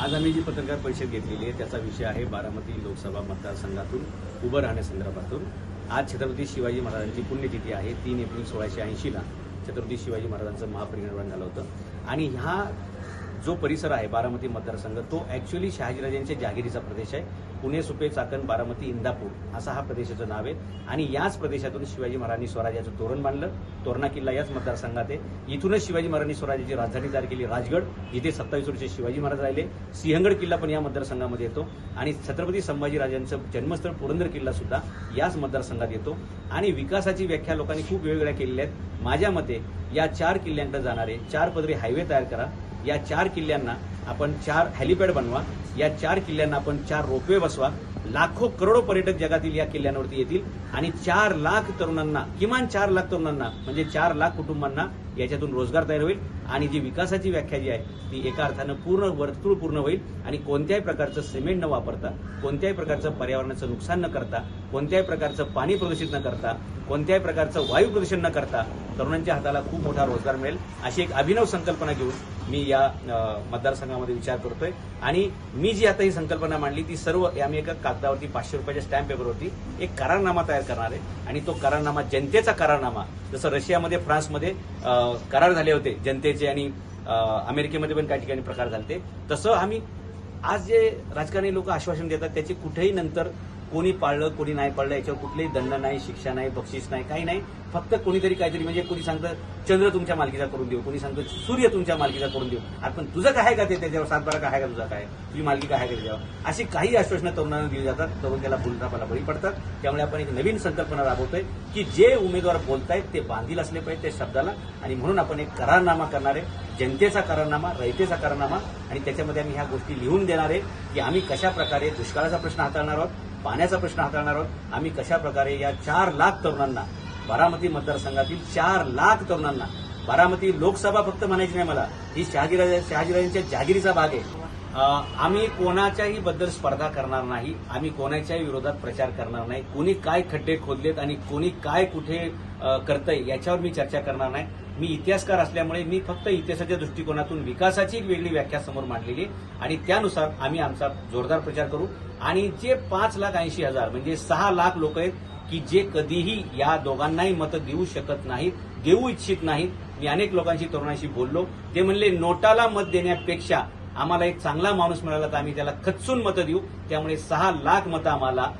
आज आम्ही जी पत्रकार परिषद घेतलेली आहे त्याचा विषय आहे बारामती लोकसभा मतदारसंघातून उभं राहण्यासंदर्भातून. आज छत्रपती शिवाजी महाराजांची पुण्यतिथी आहे तीन एप्रिल सोळाशे ऐंशीला छत्रपती शिवाजी महाराजांचं महापरिनिर्वाण झालं होतं. आणि ह्या जो परिसर आहे बारामती मतदारसंघ तो ॲक्च्युली शहाजीराजांच्या जहागिरीचा प्रदेश आहे. पुणे सुपे चाकण बारामती इंदापूर असा हा प्रदेशाचं नाव आहे. आणि याच प्रदेशातून शिवाजी महाराजांनी स्वराज्याचं तोरण बांधलं. तोरणा किल्ला याच मतदारसंघात आहे. इथूनच शिवाजी महाराजांनी स्वराज्याची राजधानी तयार केली राजगड. इथे सत्तावीस वर्षे शिवाजी महाराज राहिले. सिंहगड किल्ला पण या मतदारसंघामध्ये येतो. आणि छत्रपती संभाजीराजांचं जन्मस्थळ पुरंदर किल्ला सुद्धा याच मतदारसंघात येतो. आणि विकासाची व्याख्या लोकांनी खूप वेगवेगळ्या केलेल्या आहेत. माझ्या मते या चार किल्ल्यांकडे जाणारे चार पदरी हायवे तयार करा. या चार किल्ल्यांना आपण चार हॅलिपॅड बनवा या चार किल्ल्यांना आपण चार रोपवे बसवा. लाखो करोडो पर्यटक जगातील या किल्ल्यांवरती येतील. आणि चार लाख तरुणांना किमान चार लाख तरुणांना म्हणजे चार लाख कुटुंबांना याच्यातून रोजगार तयार होईल. आणि जी विकासाची व्याख्या जी आहे ती एका अर्थानं पूर्ण वर्तुळ पूर्ण होईल. आणि कोणत्याही प्रकारचं सिमेंट न वापरता कोणत्याही प्रकारचं पर्यावरणाचं नुकसान न करता कोणत्याही प्रकारचं पाणी प्रदूषित न करता कोणत्याही प्रकारचं वायू प्रदूषण न करता तरुणांच्या हाताला खूप मोठा रोजगार मिळेल. अशी एक अभिनव संकल्पना घेऊन मी या मतदारसंघामध्ये विचार करतोय. आणि मी जी आता ही संकल्पना मांडली ती सर्व आम्ही एका कागदावरती पाचशे रुपयाच्या स्टॅम्प पेपरवरती एक करारनामा तयार करणार आहे. आणि तो करारनामा जनतेचा करारनामा जसं रशियामध्ये फ्रान्समध्ये करार झाले होते जनतेचे आणि अमेरिकेमध्ये पण काही ठिकाणी प्रकार झाले तसं आम्ही आज जे राजकारणी लोक आश्वासन देतात त्याचे कुठेही नंतर कोणी पाळलं कोणी नाही पाळलं याच्यावर कुठलेही दंड नाही शिक्षा नाही बक्षीस नाही काही नाही. फक्त कोणीतरी काहीतरी म्हणजे कोणी सांगतं चंद्र तुमच्या मालकीचा करून देऊ. कोणी सांगतं सूर्य तुमच्या मालकीचा करून देऊ. आता पण तुझं काय आहे का ते त्याच्यावर? सातबारा काय आहे का तुझा काय? तुझी मालकी काय आहे का त्याच्यावर? अशी काही आश्वासनं तरुणांना दिली जातात. तरुण त्याला भूलथापाला बळी पडतात. त्यामुळे आपण एक नवीन संकल्पना राबवतोय की जे उमेदवार बोलतायत ते बांधील असले पाहिजे त्या शब्दाला. आणि म्हणून आपण एक करारनामा करणार आहे. जनतेचा करारनामा रयतेचा करारनामा. आणि त्याच्यामध्ये आम्ही ह्या गोष्टी लिहून देणार आहे की आम्ही कशा प्रकारे दुष्काळाचा प्रश्न हाताळणार आहोत. पाण्याचा प्रश्न हाताळणार आहोत. आम्ही कशा प्रकारे या चार लाख तरुणांना बारामती मतदारसंघातील चार लाख तरुणांना बारामती लोकसभा फक्त म्हणायची नाही मला ही शहाजीराजा शहाजीराजांच्या जहागिरीचा भाग आहे. आम्ही कोणाच्याही बद्दल स्पर्धा करणार नाही आम्ही कोणाच्याही विरोधात प्रचार करणार नाही कोणी काय खड्डे खोदलेत आणि कोणी काय कुठे अं, करतंय याच्यावर मी चर्चा करणार नाही. मी इतिहासकार असल्यामुळे मी फक्त इतिहासाच्या दृष्टिकोनातून विकासाची एक वेगळी व्याख्या समोर मांडलेली आणि त्यानुसार आम्ही आमचा जोरदार प्रचार करू. आणि जे पाच लाख ऐंशी हजार म्हणजे सहा लाख लोक आहेत की जे कधीही या दोघांनाही मतं देऊ शकत नाहीत देऊ इच्छित नाहीत. मी अनेक लोकांशी तरुणांशी बोललो. ते म्हणले नोटाला मत देण्यापेक्षा आम्हाला एक चांगला माणूस मिळाला तर आम्ही त्याला खचून मतं देऊ. त्यामुळे सहा लाख मतं आम्हाला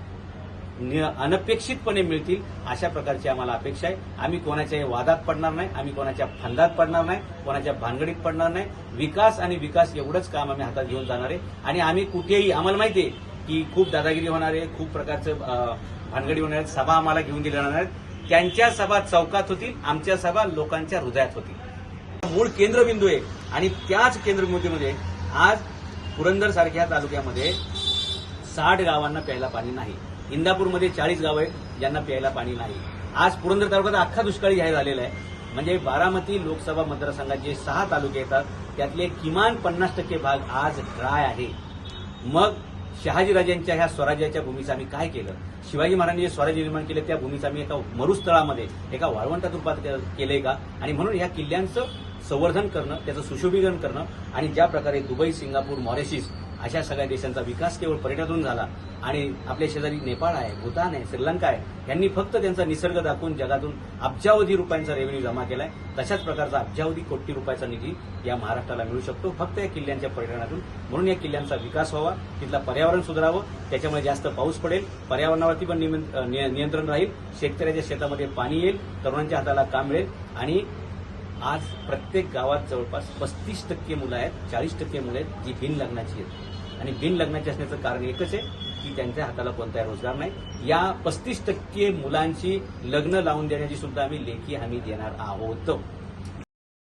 अनपेक्षितपणे मिळतील अशा प्रकारची आम्हाला अपेक्षा आहे. आम्ही कोणाच्याही वादात पडणार नाही आम्ही कोणाच्या फंदात पडणार नाही कोणाच्या भानगडीत पडणार नाही. विकास आणि विकास एवढंच काम आम्ही हातात घेऊन जाणार आहे. आणि आम्ही कुठेही आम्हाला माहिती आहे की खूप दादागिरी होणार आहे खूप प्रकारचं भानगडी होणार आहेत सभा आम्हाला घेऊन दिल्या जाणार आहेत त्यांच्या सभा चौकात होतील आमच्या सभा लोकांच्या हृदयात होतील. मूळ केंद्रबिंदू आहे. आणि त्याच केंद्रबिंदूमध्ये आज पुरंदर सारख्या तालुक्यामध्ये साठ गावांना प्यायला पाणी नाही. इंदापूरमध्ये चाळीस गाव आहेत ज्यांना प्यायला पाणी नाही. आज पुरंदर तालुक्यात अख्खा दुष्काळी जाहीर झालेला आहे. म्हणजे बारामती लोकसभा मतदारसंघात जे सहा तालुके येतात त्यातले किमान पन्नास टक्के भाग आज ड्राय आहे. मग शहाजीराजांच्या ह्या स्वराज्याच्या भूमीचं आम्ही काय केलं? शिवाजी महाराजांनी जे स्वराज्य निर्माण केलं त्या भूमीचं आम्ही एका मरुस्थळामध्ये एका वाळवंटात रूपात केलंय का? आणि म्हणून ह्या किल्ल्यांचं संवर्धन करणं त्याचं सुशोभीकरण करणं आणि ज्या प्रकारे दुबई सिंगापूर मॉरिशिस अशा सगळ्या देशांचा विकास केवळ पर्यटनातून झाला. आणि आपल्या शेजारी नेपाळ आहे भूतान आहे श्रीलंका आहे यांनी फक्त त्यांचा निसर्ग दाखवून जगातून अब्जावधी रुपयांचा रेव्हेन्यू जमा केलाय. तशाच प्रकारचा अब्जावधी कोटी रुपयाचा निधी या महाराष्ट्राला मिळू शकतो. फक्त या किल्ल्यांच्या पर्यटनातून. म्हणून या किल्ल्यांचा विकास व्हावा तिथला पर्यावरण सुधारावं त्याच्यामुळे जास्त पाऊस पडेल पर्यावरणावरती पण निय- नियंत्रण राहील शेतकऱ्याच्या शेतामध्ये पाणी येईल तरुणांच्या हाताला काम मिळेल आणि आज प्रत्येक गावात जवळपास पस्तीस टक्के मुलं आहेत चाळीस टक्के मुलं आहेत जी बिन लग्नाची आहेत. आणि बिनलग्नाची असण्याचं कारण एकच आहे की त्यांच्या हाताला कोणताही रोजगार नाही. या पस्तीस टक्के मुलांची लग्न लावून देण्याची सुद्धा आम्ही लेखी हमी देणार आहोत.